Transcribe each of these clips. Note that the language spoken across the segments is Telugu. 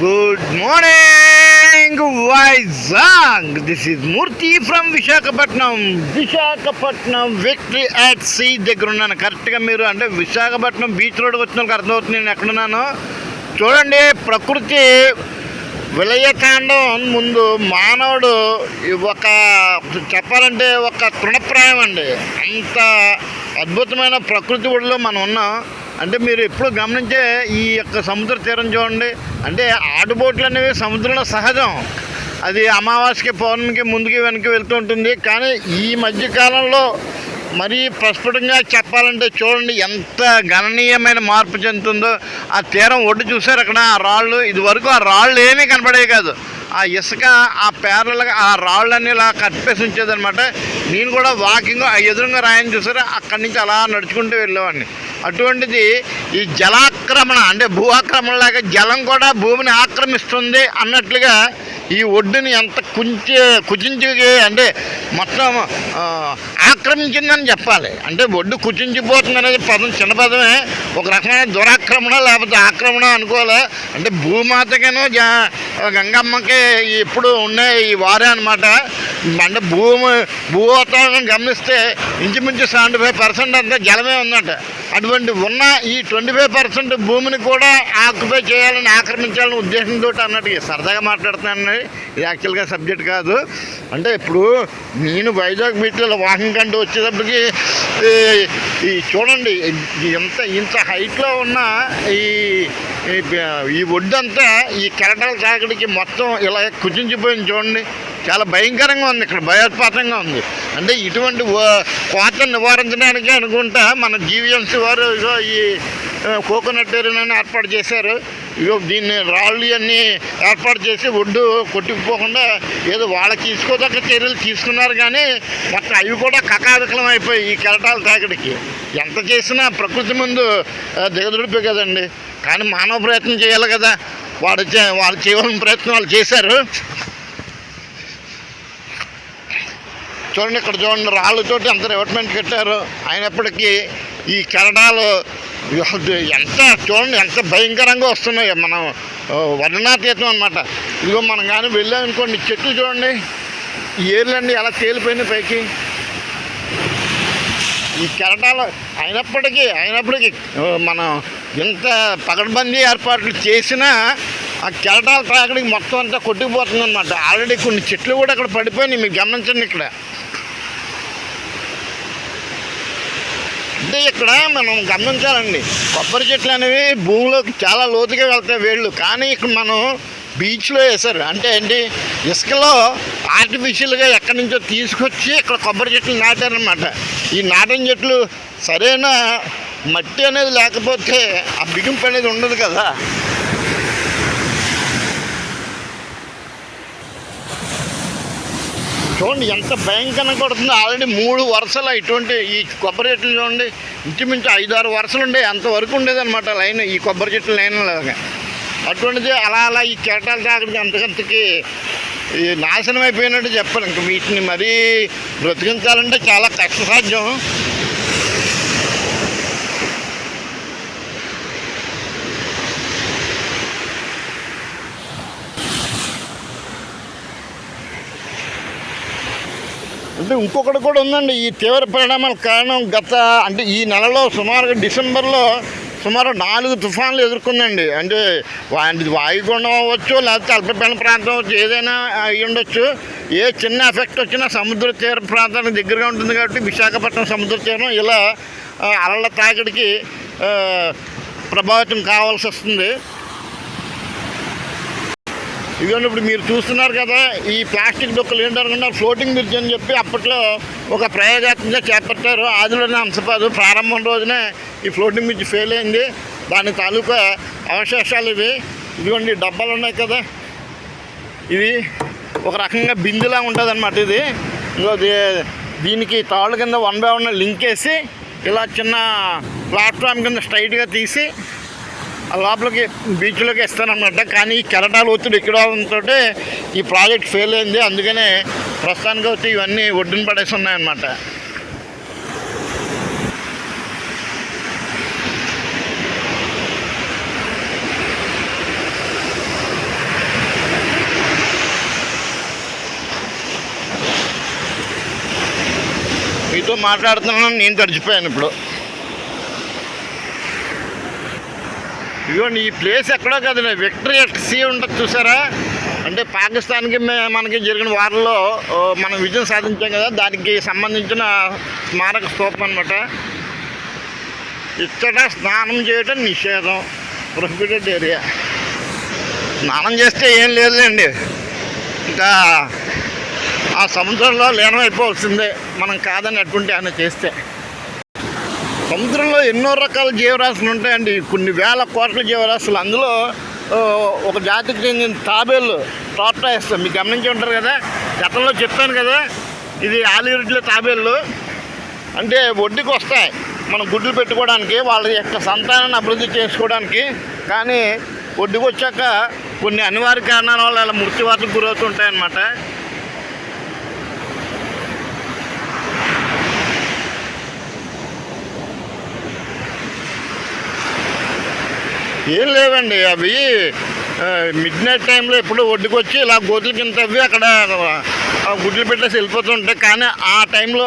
Good morning Vizag this is Murthy from Visakhapatnam Visakhapatnam Victory at Sea దగ్గర ఉన్నాను. కరెక్ట్గా మీరు అంటే విశాఖపట్నం బీచ్ రోడ్కి వచ్చిన వాళ్ళకి అర్థమవుతుంది నేను ఎక్కడున్నాను చూడండి ప్రకృతి విలయకాండం ముందు మానవుడు ఒక చెప్పాలంటే ఒక తృణప్రాయం అండి. అంత అద్భుతమైన ప్రకృతి ఒడిలో మనం ఉన్నాం. అంటే మీరు ఎప్పుడు గమనించే ఈ యొక్క సముద్ర తీరం చూడండి. అంటే ఆటుబోట్లు అనేవి సముద్రంలో సహజం. అది అమావాస్యకి పౌర్ణమికి ముందుకి వెనక్కి వెళ్తూ ఉంటుంది. కానీ ఈ మధ్య కాలంలో మరీ ప్రస్ఫుటంగా చెప్పాలంటే చూడండి ఎంత గణనీయమైన మార్పు చెందుతుందో. ఆ తీరం ఒడ్డు చూసారు అక్కడ ఆ రాళ్ళు? ఇది వరకు ఆ రాళ్ళు ఏమీ కనపడేవి కాదు. ఆ ఇసుక ఆ పేర్లగా ఆ రాళ్ళన్నీ ఇలా కట్టేసి ఉంచేదనమాట నేను కూడా వాకింగ్ ఆ ఎదురుగా రాయని చూసారు? అక్కడి నుంచి అలా నడుచుకుంటూ వెళ్ళేవాడిని. అటువంటిది ఈ జలాక్రమణ అంటే భూ ఆక్రమణలాగా జలం కూడా భూమిని ఆక్రమిస్తుంది అన్నట్లుగా ఈ ఒడ్డుని ఎంత కుంచి కుచించి అంటే మొత్తం ఆక్రమించిందని చెప్పాలి. అంటే ఒడ్డు కుచించిపోతుంది అనేది పదం చిన్న పదమే. ఒక రకమైన దురాక్రమణ లేకపోతే ఆక్రమణ అనుకోవాలి అంటే భూమాతకేనో జ గంగమ్మకి ఎప్పుడు ఉండే ఈ వారే అనమాట అంటే భూమి భూ వాతావరణం గమనిస్తే ఇంచుమించు సెవెంటీ ఫైవ్ పర్సెంట్ అంతా జలమే ఉందంట. అటువంటి ఉన్న ఈ ట్వంటీ ఫైవ్ పర్సెంట్ భూమిని కూడా ఆక్యుపై చేయాలని ఆక్రమించాలని ఉద్దేశంతో అన్నట్టు సరదాగా మాట్లాడుతున్నాను ఇది యాక్చువల్గా సబ్జెక్ట్ కాదు. అంటే ఇప్పుడు నేను వైజాగ్ బీచ్లో వాకింగ్ కంటూ వచ్చేటప్పటికి ఈ- చూడండి ఎంత ఇంత హైట్లో ఉన్న ఈ ఈ- ఒడ్డంతా ఈ కెరటాల తాకిడికి మొత్తం ఇలా కుచించిపోయింది చూడండి. చాలా భయంకరంగా ఉంది ఇక్కడ భయోత్పాతంగా ఉంది. అంటే ఇటువంటి ఓ- కోతను నివారించడానికి అనుకుంటా మన జీవీఎంసీ వారు ఇగో ఈ కోకోనట్ ఏరియాని ఏర్పాటు చేశారు. ఇగో దీన్ని రాళ్ళు అన్నీ ఏర్పాటు చేసి ఒడ్డు కొట్టుకుపోకుండా ఏదో వాళ్ళకి తీసుకోదగ్గ చర్యలు తీసుకున్నారు కానీ మొత్తం అవి కూడా కకావికలం అయిపోయి ఈ కెరటాల తాకిడికి. ఎంత చేసినా ప్రకృతి ముందు దిగదుడిపే కదండి. కానీ మానవ ప్రయత్నం చేయాలి కదా. వాడు చే- వాళ్ళు చేయవలసిన ప్రయత్నం వాళ్ళు చేశారు. చూడండి ఇక్కడ చూడండి రాళ్ళతోటి అంత రివర్ట్మెంట్ కట్టారు అయినప్పటికీ ఈ కెరడాలు ఎంత చూడండి ఎంత భయంకరంగా వస్తున్నాయి. మనం వర్ణనాతీతం అనమాట ఇదిగో మనం కానీ వెళ్ళామనుకోండి చెట్లు చూడండి. ఏర్లండి ఎలా తేలిపోయినాయి పైకి? ఈ కెరటాలు అయినప్పటికీ అయినప్పటికీ మనం ఎంత పకడ్బందీ ఏర్పాట్లు చేసినా ఆ కెరటాల తాకడికి మొత్తం అంతా కొట్టుకుపోతుంది అనమాట ఆల్రెడీ కొన్ని చెట్లు కూడా అక్కడ పడిపోయినాయి. మీరు గమనించండి ఇక్కడ. అంటే ఇక్కడ మనం గమనించాలండి. కొబ్బరి చెట్లు అనేవి భూమిలోకి చాలా లోతుగా వెళ్తాయి వేళ్ళు. కానీ ఇక్కడ మనం బీచ్లో వేశారు. అంటే ఏంటి? ఇసుకలో ఆర్టిఫిషియల్గా ఎక్కడి నుంచో తీసుకొచ్చి ఇక్కడ కొబ్బరి చెట్లు నాటారనమాట ఈ నాటిన చెట్లు సరైన మట్టి అనేది లేకపోతే ఆ బిగింపు అనేది ఉండదు కదా. చూడండి ఎంత భయంకరంగా కొడుతుందో ఆల్రెడీ మూడు వరుసలు ఇటువంటి ఈ కొబ్బరి చెట్లు చూడండి ఇంచుమించు ఐదు ఆరు వరుసలు ఉండే అంతవరకు ఉండేదన్నమాట లైన్ ఈ కొబ్బరి చెట్లు లైన్ లాగా. అటువంటిది అలా అలా ఈ కేటాల తాకడికి అంతకంతకి ఈ నాశనం అయిపోయినట్టు చెప్పాను ఇంక వీటిని మరీ బ్రతికించాలంటే చాలా కష్టసాధ్యం. అంటే ఇంకొకటి కూడా ఉందండి. ఈ తీవ్ర పరిణామాల కారణం గత అంటే ఈ నెలలో సుమారుగా డిసెంబర్లో సుమారు నాలుగు తుఫాన్లు ఎదుర్కొందండి. అంటే వాయుగుండం అవ్వచ్చు లేకపోతే అల్పపీడన ప్రాంతం అవ్వచ్చు ఏదైనా అయి ఉండొచ్చు. ఏ చిన్న ఎఫెక్ట్ వచ్చినా సముద్ర తీర ప్రాంతానికి దగ్గరగా ఉంటుంది కాబట్టి విశాఖపట్నం సముద్ర తీరం ఇలా అలల తాకిడికి ప్రభావితం కావాల్సి వస్తుంది. ఇదిగోండి ఇప్పుడు మీరు చూస్తున్నారు కదా ఈ ప్లాస్టిక్ డొక్కలు ఏంటనుకున్నారు ఫ్లోటింగ్ బ్రిడ్జ్ అని చెప్పి అప్పట్లో ఒక ప్రయోగాత్మకంగా చేపట్టారు. ఆదిలోనే అంశపాదు ప్రారంభం రోజునే ఈ ఫ్లోటింగ్ బ్రిడ్జ్ ఫెయిల్ అయింది. దాని తాలూకా అవశేషాలు ఇవి. ఇదిగోండి డబ్బాలు ఉన్నాయి కదా. ఇది ఒక రకంగా బిందులా ఉంటుంది అనమాట ఇది ఇంకో దీనికి తాళ్ళు కింద వన్ బై వన్ లింక్ వేసి ఇలా చిన్న ప్లాట్ఫామ్ కింద స్ట్రైట్గా తీసి లోపలికి బీచ్లోకి ఇస్తానన్నమాట కానీ ఈ కెరటాలు ఒత్తిడి ఎక్కడంతో ఈ ప్రాజెక్ట్ ఫెయిల్ అయింది. అందుకనే ప్రస్తుతానికి వచ్చి ఇవన్నీ ఒడ్డున పడేసి ఉన్నాయన్నమాట. మీతో మాట్లాడుతున్నాను నేను తడిచిపోయాను ఇప్పుడు. ఇదిగోండి ఈ ప్లేస్ ఎక్కడో కాదు విక్టరీ ఎట్ సీ ఉంటుంది చూసారా? అంటే పాకిస్తాన్కి మే- మనకి జరిగిన వారంలో మనం విజయం సాధించాం కదా దానికి సంబంధించిన స్మారక స్తూపం అనమాట ఇక్కడ స్నానం చేయటం నిషేధం. ప్రొహిబిటెడ్ ఏరియా స్నానం చేస్తే ఏం లేదులేండి. ఇంకా ఆ సముద్రంలో లీనమైపోవాల్సిందే. మనం కాదని అటువంటి ఆయన చేస్తే. సముద్రంలో ఎన్నో రకాల జీవరాశులు ఉంటాయండి. కొన్ని వేల కోట్ల జీవరాశులు. అందులో ఒక జాతికి చెందిన తాబేలు టార్టాయిస్ మీకు గమనించి ఉంటారు కదా గతంలో చెప్పాను కదా ఇది ఆలిరెడ్ల తాబేళ్ళు. అంటే ఒడ్డుకి వస్తాయి. మనం గుడ్లు పెట్టుకోవడానికి వాళ్ళ యొక్క సంతానాన్ని అభివృద్ధి చేసుకోవడానికి. కానీ ఒడ్డుకు వచ్చాక కొన్ని అనివార్య కారణాల వల్ల ఇలా మృత్యువాతకు గురవుతుంటాయన్నమాట. ఏం లేవండి అవి మిడ్ నైట్ టైంలో ఎప్పుడు ఒడ్డుకు వచ్చి ఇలా గోతుల కింద తవ్వి అక్కడ గుడ్లు పెట్టేసి వెళ్ళిపోతుంటాయి కానీ ఆ టైంలో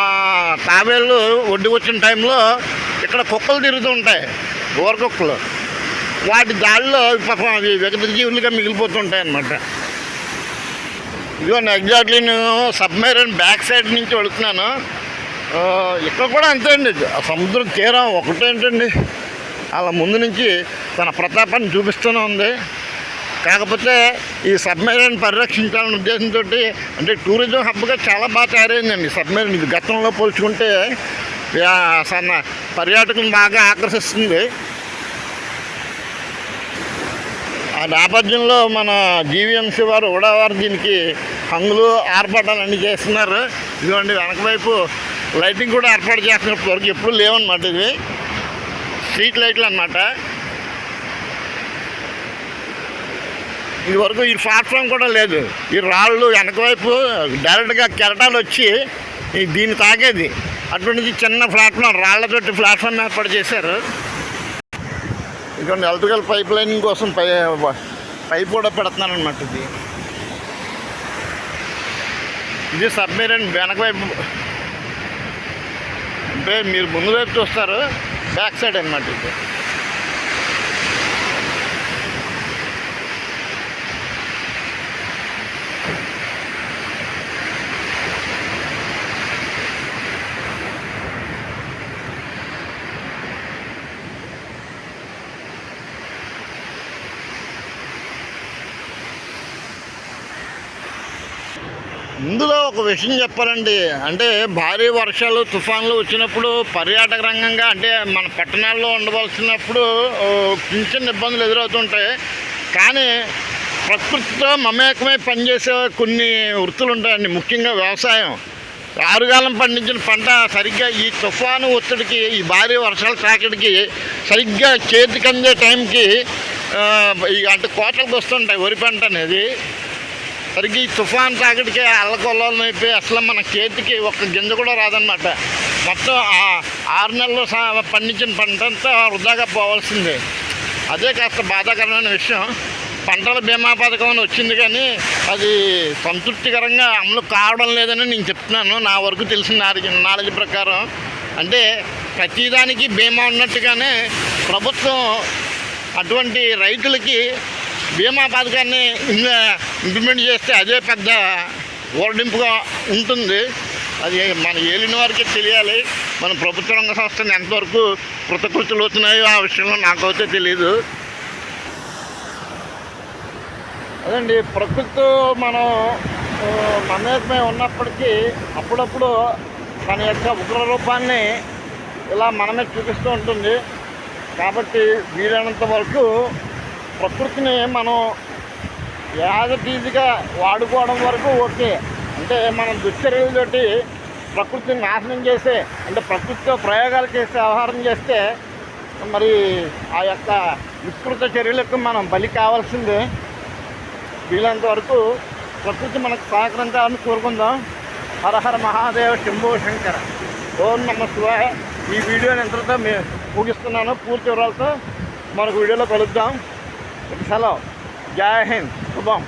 ఆ తాబేళ్ళు ఒడ్డుకు వచ్చిన టైంలో ఇక్కడ కుక్కలు తిరుగుతూ ఉంటాయి ఊర కుక్కలు. వాటి దాడిలో పాపం అవి విగత జీవులుగా మిగిలిపోతుంటాయి అన్నమాట. ఇదిగోండి ఎగ్జాక్ట్లీ నేను సబ్మెరైన్ బ్యాక్ సైడ్ నుంచి వెళుతున్నాను. ఇక్కడ కూడా అంతే అండి ఆ సముద్రం తీరం ఒకటేంటండి? అలా ముందు నుంచి తన ప్రతాపాన్ని చూపిస్తూనే ఉంది. కాకపోతే ఈ సబ్మెరీన్ పరిరక్షించాలనే ఉద్దేశంతో అంటే టూరిజం హబ్గా చాలా బాగా తయారైందండి. సబ్మెరీన్ ఇది గతంలో పోల్చుకుంటే సన్న పర్యాటకులను బాగా ఆకర్షిస్తుంది. ఆ నేపథ్యంలో మన జీవీఎంసీ వారు కూడా వారు దీనికి హంగులు ఆర్పాటాలు అన్నీ చేస్తున్నారు. ఇదిగోండి వెనక వైపు లైటింగ్ కూడా ఏర్పాటు చేస్తున్నారు వరకు ఎప్పుడు లేవన్నమాట ఇది. స్ట్రీట్ లైట్లు అన్నమాట. ఇది వరకు ఈ ప్లాట్ఫామ్ కూడా లేదు. ఈ రాళ్ళు వెనక వైపు డైరెక్ట్గా కెరటాలు వచ్చి దీన్ని తాగేది. అటువంటిది చిన్న ప్లాట్ఫామ్ రాళ్ళతోటి ప్లాట్ఫామ్ ఏర్పాటు చేశారు. ఇక్కడ ఎలక్ట్రికల్ పైప్ లైనింగ్ కోసం పై పైప్ కూడా పెడుతున్నారనమాట ఇది. ఇది సబ్మెరైన్ వెనక వైపు. అంటే మీరు ముందు వైపు చూస్తారు. బ్యాక్ సైడ్ అనమాట ఇది ఇందులో ఒక విషయం చెప్పాలండి. అంటే భారీ వర్షాలు తుఫాన్లు వచ్చినప్పుడు పర్యాటక రంగంగా అంటే మన పట్టణాల్లో ఉండవలసినప్పుడు చిన్న చిన్న ఇబ్బందులు ఎదురవుతుంటాయి. కానీ ప్రకృతితో మమేకమై పనిచేసే కొన్ని వృత్తులు ఉంటాయండి. ముఖ్యంగా వ్యవసాయం. ఆరుగాలం పండించిన పంట సరిగ్గా ఈ తుఫాను ఒత్తిడికి ఈ భారీ వర్షాల తాకిడికి సరిగ్గా చేతికి అందే టైంకి ఈ అంటే కోటలకు వస్తుంటాయి వరి పంట అనేది. సరిగ్గా ఈ తుఫాన్ తాకిడికి అల్లకొల్లం అయిపోయి అసలు మన చేతికి ఒక్క గింజ కూడా రాదనమాట మొత్తం ఆరు నెలలు పండించిన పంట అంతా వృధాగా పోవాల్సిందే. అదే కాస్త బాధాకరమైన విషయం. పంటల బీమా పథకం అని వచ్చింది కానీ అది సంతృప్తికరంగా అమలు కావడం లేదని నేను చెప్తున్నాను. నా వరకు తెలిసిన నాలెడ్జ్ నాలెడ్జ్ ప్రకారం. అంటే ప్రతిదానికి బీమా ఉన్నట్టుగానే ప్రభుత్వం అటువంటి రైతులకి బీమా పథకాన్ని ఇంప్లిమెంట్ చేస్తే అదే పెద్ద ఓరడింపుగా ఉంటుంది. అది మన ఏలిన వారికి తెలియాలి. మన ప్రభుత్వ రంగ సంస్థలు ఎంతవరకు కృతకృతులు అవుతున్నాయో ఆ విషయంలో నాకైతే తెలియదు అదండి ప్రకృతితో మనం ఆ, మమేకమై ఉన్నప్పటికీ అప్పుడప్పుడు తన యొక్క ఉగ్ర రూపాన్ని ఇలా మనమే చూపిస్తూ ఉంటుంది. కాబట్టి వీలైనంత వరకు ప్రకృతిని మనం యాజటీజిగా వాడుకోవడం వరకు ఓకే. అంటే మనం దుశ్చర్యలతోటి ప్రకృతిని నాశనం చేసే అంటే ప్రకృతితో ప్రయోగాలు చేసే వ్యవహారం చేస్తే మరి ఆ యొక్క విస్తృత చర్యలకు మనం బలి కావాల్సిందే. వీలంత వరకు ప్రకృతి మనకు సహకరించాలని కోరుకుందాం. హర హర మహాదేవ శంభో శంకర. ఓం నమ శివాయ. ఈ వీడియోని ఎంతతో మే ముగిస్తున్నాను. పూర్తి వివరాలతో మనకు వీడియోలో కలుద్దాం. సెలవు జై హింద్ శుభం